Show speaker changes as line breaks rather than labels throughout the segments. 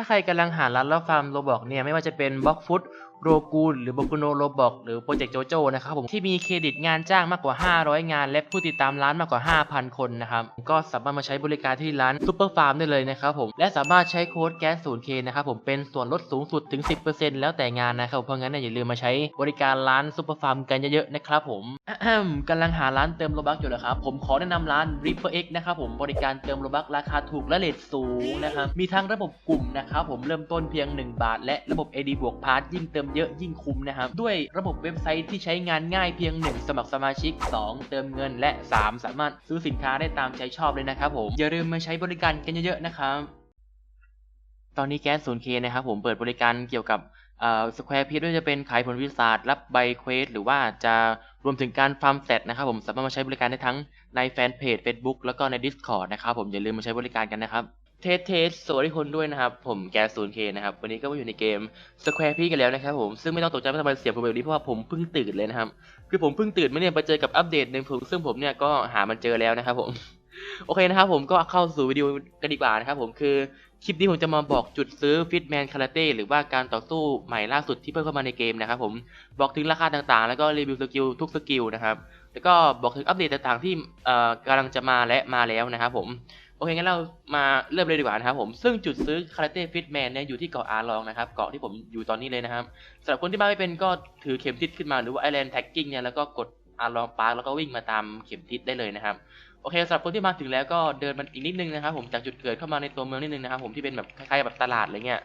ถ้าใครกำลังหาร้านรับฟาร์มโรบอกเนี่ยไม่ว่าจะเป็นบล็อกฟุต โรกูนหรือ b o ก u โนโรบอกหรือโปรเจกต์โจโจนะครับผมที่มีเครดิตงานจ้างมากกว่า 500 งาน และผู้ติดตามร้านมากกว่า 5,000 คนนะครับก็สามารถมาใช้บริการที่ร้านซูเปอร์ฟาร์มได้เลยนะครับผมและสามารถใช้โค้ดแก๊ส 0K นย์เคนะครับผมเป็นส่วนลดสูงสุดถึง 10%แล้วแต่งานนะครับเพราะงั้นอย่าลืมมาใช้บริการร้านซูเปอร์ฟาร์มกันเยอะๆนะครับผมอะแฮมกำลังหาร้านเติมโลบักอยู่เหรอครับผมขอแนะนำร้าน Ripper X นะครับผมบริการเติมโลบักราคาถูกและเลทสูงนะครับมีทั้งระบบกลุ่มนะครับผมเริ่มต้นเพียง 1 บาท และระบบ AD บวกพาร์ทยิ่งเติมเยอะยิ่งคุ้มนะครับ ด้วยระบบเว็บไซต์ที่ใช้งานง่ายเพียง 1 สมัครสมาชิก 2 เติมเงินและ 3 สามารถซื้อสินค้าได้ตามใจชอบเลยนะครับผมอย่าลืมมาใช้บริการกันเยอะๆนะครับตอนนี้แก๊ส 0K นย์เคนะครับผมเปิดบริการเกี่ยวกับสแควร์พีด้วยจะเป็นขายผลวิสาสรับใบเควสหรือว่าจะรวมถึงการฟาร์มแซดนะครับผมสามารถมาใช้บริการได้ทั้งในแฟนเพจ Facebook แล้วก็ใน Discord นะครับผมอย่าลืมมาใช้บริการกันนะครับ เทสเทสสวัสดีคนด้วยนะครับ ผมแก๊ส 0K นะครับ วันนี้ก็มาอยู่ในเกม Square p กันแล้วนะครับผม ซึ่งไม่ต้องตกใจว่าทำไมเสียงผมแบบนี้เพราะว่าผมเพิ่งตื่นเลยนะครับ คือผมเพิ่งตื่นมาเนี่ยไปเจอกับอัปเดตหนึ่งผมซึ่งผมเนี่ยก็หามันเจอแล้วนะครับผม โอเคนะครับผมก็เข้าสู่วิดีโอกันดีกว่านะครับผมคือคลิปนี้ผมจะมาบอกจุดซื้อฟิตแมนคาราเต้หรือว่าการต่อสู้ใหม่ล่าสุดที่เพิ่มเข้ามาในเกมนะครับผมบอกถึงราคาต่างๆ แล้วก็รีวิวสกิลทุกสกิลนะครับแล้วก็บอกถึงอัปเดตต่างๆที่กำลังจะมาและมาแล้วนะครับผม โอเคงั้นเรามาเริ่มเลยดีกว่านะครับผมซึ่งจุดซื้อคาราเต้ฟิตแมนเนี่ยอยู่ที่เกาะอาร์ลองนะครับเกาะที่ผมอยู่ตอนนี้เลยนะครับสำหรับคนที่มาไม่เป็นก็ถือเข็มทิศขึ้นมาหรือว่าไอแลนด์แท็กกิ้งเนี่ยแล้วก็กดอาร์ลองปาร์แล้วก็วิ่งมาตามเข็มทิศได้เลยนะครับโอเคสำหรับคนที่มาถึงแล้วก็เดินมันอีกนิดนึงนะครับผมจากจุดเกิดเข้ามาในตัวเมืองนิดนึงนะครับผมที่เป็นแบบคล้ายๆแบบตลาดอะไรเงี้ย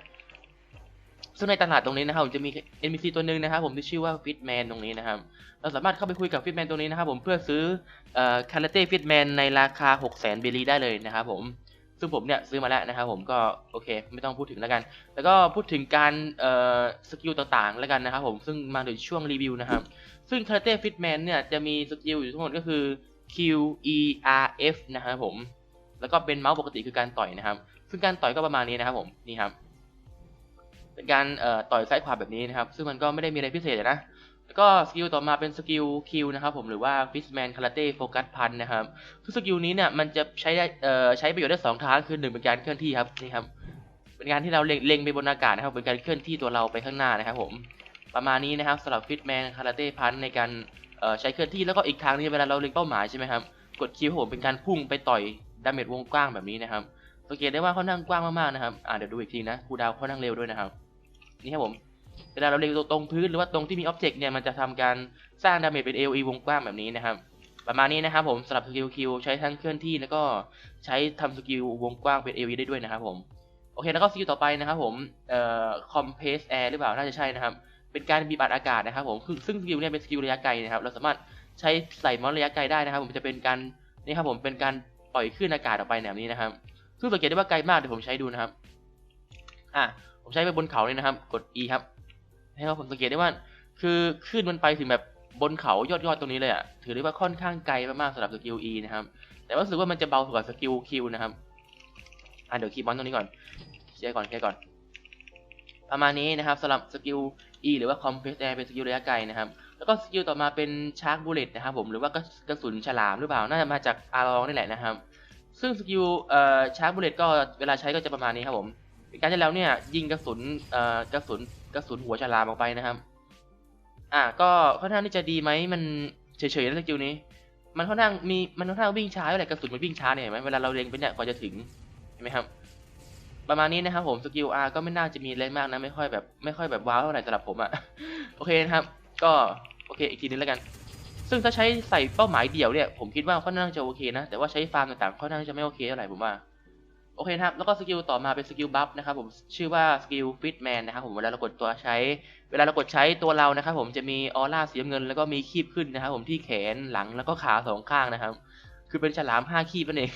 ซึ่งในตลาดตรงนี้นะครับผมจะมี NPC ตัวหนึ่งนะครับผมที่ชื่อว่า Fitman ตรงนี้นะครับ เราสามารถเข้าไปคุยกับ Fitman ตรงนี้นะครับผมเพื่อซื้อเอ่อ Karate Fitman ในราคา 6 0 0 0 0 0เบลีได้เลยนะครับผมซึ่งผมเนี่ยซื้อมาแล้วนะครับผมก็โอเค ไม่ต้องพูดถึงแล้วกัน แล้วก็พูดถึงการสกิลต่างๆแล้วกันนะครับผมซึ่งมาถึงช่วงรีวิวนะครับ ซึ่ง Karate Fitman เนี่ยจะมีสกิลอยู่ทั้งหมดก็คือ Q E R F นะครับผมแล้วก็เป็นเมาส์ปกติคือการต่อยนะครับ ซึ่งการต่อยก็ประมาณนี้นะครับผมนี่ครับ เป็นการเอ่อต่อยซ้ายขวาแบบนี้นะครับ ซึ่งมันก็ไม่ได้มีอะไรพิเศษนะแล้วก็สกิลต่อมาเป็นสกิล Q นะครับผมหรือว่า Fishman Karate Focus Punch นะครับซึ่งสกิลนี้เนี่ยมันจะใช้ได้เอ่อใช้ประโยชน์ได้สองทางคือหนึ่งเป็นการเคลื่อนที่ครับนี่ครับเป็นการที่เราเล็งเล็งไปบนอากาศนะครับเป็นการเคลื่อนที่ตัวเราไปข้างหน้านะครับผมประมาณนี้นะครับสำหรับ Fitman Karate Punch ในการเอ่อใช้เคลื่อนที่แล้วก็อีกทางนึงเวลาเราเล็งเป้าหมายใช่ไหมครับกดคิวผมเป็นการพุ่งไปต่อยดาเมจวงกว้างแบบนี้นะครับสังเกตได้ว่าค่อนข้างกว้างมากๆนะครับอ่าเดี๋ยวดูอีกทีนะคูดาวค่อนข้างเร็วด้วยนะครับ นี่ครับผมเวลาเราเล็งตรงพื้นหรือว่าตรงที่มีอ็อบเจกต์เนี่ยมันจะทำการสร้างดาเมจเป็น AOE วงกว้างแบบนี้นะครับ ประมาณนี้นะครับผมสำหรับสกิลคิวใช้ทั้งเคลื่อนที่แล้วก็ใช้ทำสกิลวงกว้างเป็น AOE ได้ด้วยนะครับผมโอเคแล้วก็สกิลต่อไปนะครับผมเอ่อ compress air หรือเปล่าน่าจะใช่นะครับ เป็นการบีบอัดอากาศนะครับผมซึ่งสกิลเนี่ยเป็นสกิลระยะไกลนะครับเราสามารถใช้ใส่มอสระยะไกลได้นะครับ ผมจะเป็นการนี่ครับผมเป็นการปล่อยคลื่นอากาศออกไปแบบนี้นะครับซึ่งสังเกตได้ว่าไกลมากเดี๋ยวผมใช้ดูนะครับอะ ผมใช้ไปบนเขาเลยนะครับ กด E ครับ ให้ว่าผมสังเกตได้ว่า คือคลื่นมันไปถึงแบบบนเขายอดๆตรงนี้เลยอะ ถือได้ว่าค่อนข้างไกลมากๆสำหรับสกิล E นะครับ แต่ว่ารู้สึกว่ามันจะเบากว่าสกิล Q นะครับ อะเดี๋ยวคีย์มอนตรงนี้ก่อนเคลียร์ก่อนเคลียร์ก่อน ประมาณนี้นะครับสำหรับสกิล E หรือว่า Compress Air เป็นสกิลระยะไกลนะครับแล้วก็สกิลต่อมาเป็นชาร์ b บูเลตนะครับผมหรือว่ากระสุนฉลามหรือเปล่าน่าจะมาจากอาร์ลองนี่แหละนะครับ ซึ่งสกิลเอ่อชาร์ b บูเลตก็เวลาใช้ก็จะประมาณนี้ครับผม การที่แล้วเนี่ยยิงกระสุนเอ่อกระสุนกระสุนหัวฉลามออกไปนะครับ อะก็ค่อนข้างที่จะดีไหมมันเฉยๆนะสกิลนี้ มันค่อนข้างมีมันค่อนข้างวิ่งช้าด้วยแหละกระสุนมันวิ่งช้าเนี่ยเห็นไหมเวลาเราเล็งไปเนี่ยกว่าจะถึงเห็นไหมครับ ประมาณนี้นะครับผมสกิล R ก็ไม่น่าจะมีอะไรมากนะไม่ค่อยแบบไม่ค่อยแบบว้าวเท่าไหร่สำหรับผมอะโอเคนะครับ ก็โอเคอีกทีนึงแล้วกัน ซึ่งถ้าใช้ใส่เป้าหมายเดี่ยวเนี่ยผมคิดว่าค่อนข้างจะโอเคนะแต่ว่าใช้ฟาร์มต่างๆค่อนข้างจะไม่โอเคเท่าไหร่ผมว่า โอเคครับ แล้วก็สกิลต่อมาเป็นสกิลบัฟนะครับผมชื่อว่าสกิลฟิตแมนนะครับผมเวลาเรากดตัวใช้ เวลาเรากดใช้ตัวเรานะครับผมจะมีออร่าสีเงิน แล้วก็มีคีบขึ้นนะครับผมที่แขนหลังแล้วก็ขาสองข้างนะครับ คือเป็นฉลามห้าคีบนั่นเอง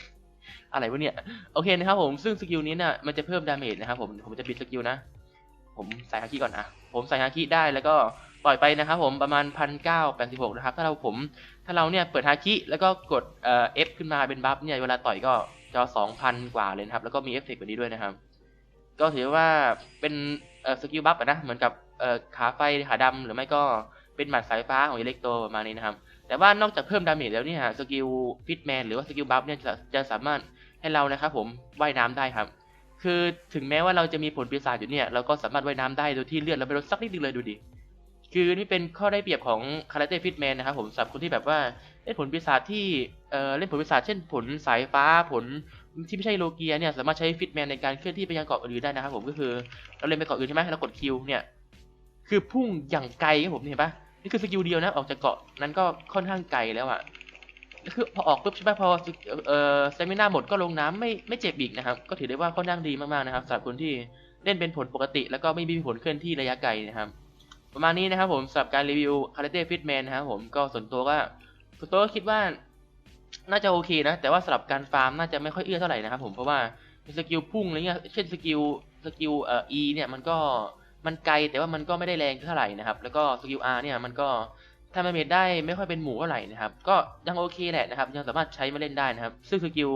อะไรวะเนี่ยโอเคนะครับผมซึ่งสกิลนี้เนี่ยมันจะเพิ่มดาเมจนะครับผมผมจะปิดสกิลนะ ผมใส่ฮาคิก่อนอะผมใส่ฮาคิได้แล้วก็ปล่อยไปนะครับผมประมาณพันเก้าแปดสิบหกนะครับถ้าเราผมถ้าเราเนี่ยเปิดฮาคิแล้วก็กดเอ่อ F ขึ้นมาเป็นบัฟเนี่ยเวลาต่อยก็ จอสองพันกว่าเลยนะครับ แล้วก็มีเอฟเฟกต์แบบนี้ด้วยนะครับ ก็ถือว่าเป็นสกิลบัฟนะ เหมือนกับขาไฟขาดำหรือไม่ก็เป็นหมัดสายฟ้าของอิเล็กโตประมาณนี้นะครับ แต่ว่านอกจากเพิ่มดาเมจแล้วเนี่ยสกิลฟิตแมนหรือว่าสกิลบัฟเนี่ยจะจะสามารถให้เรานะครับผมว่ายน้ำได้ครับ คือถึงแม้ว่าเราจะมีผลปีศาจอยู่เนี่ยเราก็สามารถว่ายน้ำได้โดยที่เลือดเราไม่ลดสักนิดนึงเลยดูดิ คือนี่เป็นข้อได้เปรียบของคาราเต้ฟิตแมนนะครับผมสำหรับคนที่แบบว่าเล่นผลปีศาจที่เอ่อเล่นผลปีศาจเช่นผลสายฟ้าผลที่ไม่ใช่โลเกียเนี่ยสามารถใช้ฟิตแมนในการเคลื่อนที่ไปยังเกาะอื่นได้นะครับผมก็คือเราเล่นไปเกาะอื่นใช่ไหมเรากดคิวเนี่ยคือพุ่งอย่างไกลครับผมเห็นปะนี่คือสกิลเดียวนะออกจากเกาะนั้นก็ค่อนข้างไกลแล้วอะคือพอออกปุ๊บใช่ปะพอเอ่อสเตมิน่าหมดก็ลงน้ำไม่ไม่เจ็บอีกนะครับ ก็ถือได้ว่าค่อนข้างดีมากๆนะครับสำหรับคนที่เล่นเป็นผลปกติ แล้วก็ไม่มีผลเคลื่อนที่ระยะไกลนะครับ ประมาณนี้นะครับผมสำหรับการรีวิวคาราเต้ฟิตแมนนะครับผมก็ส่วนตัวก็ส่วนตัวก็คิดว่าน่าจะโอเคนะ แต่ว่าสำหรับการฟาร์มน่าจะไม่ค่อยเอื้อเท่าไหร่นะครับผมเพราะว่าสกิลพุ่งอะไรเงี้ยเช่นสกิลสกิลเอ่อ E เนี่ยมันก็มันไกลแต่ว่ามันก็ไม่ได้แรงเท่าไหร่นะครับ แล้วก็สกิล R เนี่ยมันก็ทำดาเมจได้ไม่ค่อยเป็นหมูเท่าไหร่นะครับ ก็ยังโอเคแหละนะครับ ยังสามารถใช้มาเล่นได้นะครับ ซึ่งสกิล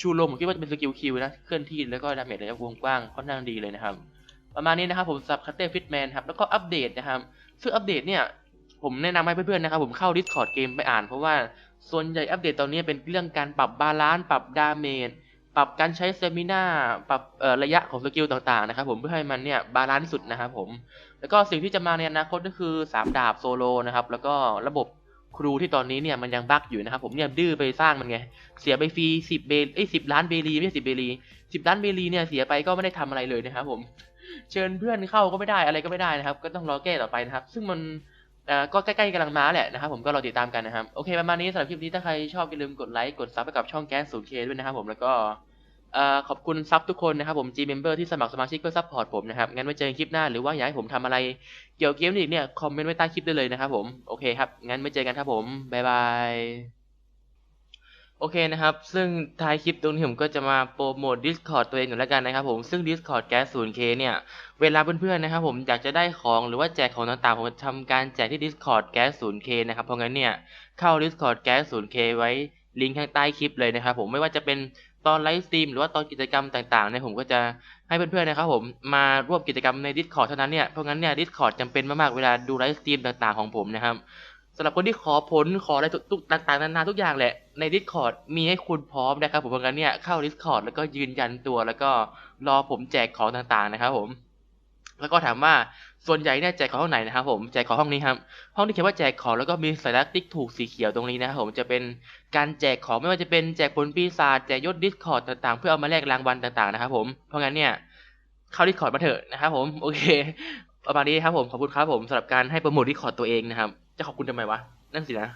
ชูลมผมคิดว่าจะเป็นสกิลคิวนะเคลื่อนที่แล้วก็ดาเมจระยะวงกว้างค่อนข้างดีเลยนะครับ ประมาณนี้นะครับผมสำหรับคัตเต้ฟิตแมนครับแล้วก็อัปเดตนะครับ ซึ่งอัปเดตเนี่ยผมแนะนำให้เพื่อนๆนะครับผมเข้า Discord เกมไปอ่านเพราะว่าส่วนใหญ่อัปเดตตอนนี้เป็นเรื่องการปรับบาลานซ์ปรับดาเมจปรับการใช้เซมินาปรับระยะของสกิลต่างๆนะครับผมเพื่อให้มันเนี่ยบาลานซ์ที่สุดนะครับผมแล้วก็สิ่งที่จะมาในอนาคตก็คือ3ดาบโซโลนะครับแล้วก็ระบบครูที่ตอนนี้เนี่ยมันยังบั๊กอยู่นะครับผมเนี่ยดื้อไปสร้างมันไง เสียไปฟรี10เบลเอ้ย10 ล้านเบลีไม่ใช่10เบลี10 ล้านเบลีเนี่ยเสียไปก็ไม่ได้ทำอะไรเลยนะครับผม เชิญเพื่อนเข้าก็ไม่ได้อะไรก็ไม่ได้นะครับ ก็ต้องรอแก้ต่อไปนะครับ ซึ่งมันก็ใกล้ๆกำลังมาแหละนะครับผมก็รอติดตามกันนะครับโอเคประมาณนี้สำหรับคลิปนี้ถ้าใครชอบอย่าลืมกดไลค์กดซับให้กับช่องแก๊ส 0K ด้วยนะครับผมแล้วก็ขอบคุณซับทุกคนนะครับผม G Member ที่สมัครสมาชิกเพื่อซัพพอร์ตผมนะครับ งั้นไว้เจอกันคลิปหน้าหรือว่าอยากให้ผมทำอะไรเกี่ยวกับเกมอีกเนี่ย คอมเมนต์ไว้ใต้คลิปได้เลยนะครับผม โอเคครับ งั้นไว้เจอกันครับผม บ๊ายบาย โอเคนะครับ ซึ่งท้ายคลิปตรงนี้ผมก็จะมาโปรโมท Discord ตัวเองก่อนแล้วกันนะครับผมซึ่ง Discord Gas 0K เนี่ย เวลาเพื่อนๆนะครับผมอยากจะได้ของหรือว่าแจกของต่างๆ ผมจะทำการแจกที่ Discord Gas 0K นะครับเพราะงั้นเนี่ย เข้า Discord Gas 0K ไว้ลิงก์ข้างใต้คลิปเลยนะครับผมไม่ว่าจะเป็นตอนไลฟ์สตรีมหรือว่าตอนกิจกรรมต่างๆเนี่ยผมก็จะให้เพื่อนๆนะครับผมมาร่วมกิจกรรมใน Discord เท่านั้นเนี่ยเพราะงั้นเนี่ย Discord จำเป็นมากๆเวลาดูไลฟ์สตรีมต่างๆของผมนะครับ สำหรับคนที่ขอผลขออะไรทุกต่างๆนานาทุกอย่างแหละ ใน Discord มีให้คุณพร้อมนะครับผมเพราะงั้นเนี่ยเข้า Discord แล้วก็ยืนยันตัวแล้วก็รอผมแจกของต่างๆนะครับผมแล้วก็ถามว่าส่วนใหญ่เนี่ยแจกของห้องไหนนะครับผมแจกของห้องนี้ครับห้องที่เขียนว่าแจกของแล้วก็มีสัญลักษณ์ติ๊กถูกสีเขียวตรงนี้นะครับผมจะเป็นการแจกของไม่ว่าจะเป็นแจกผลปีศาจแจกยศ Discord ต่างๆ เพื่อเอามาแลกรางวัลต่างๆนะครับผมเพราะงั้นเนี่ยเข้า Discord มาเถอะนะครับผมโอเค ประมาณนี้ครับผมขอบคุณครับผมสำหรับการให้โปรโมทรีคอร์ดตัวเองนะครับ จะขอบคุณทำไมวะนั่นสินะ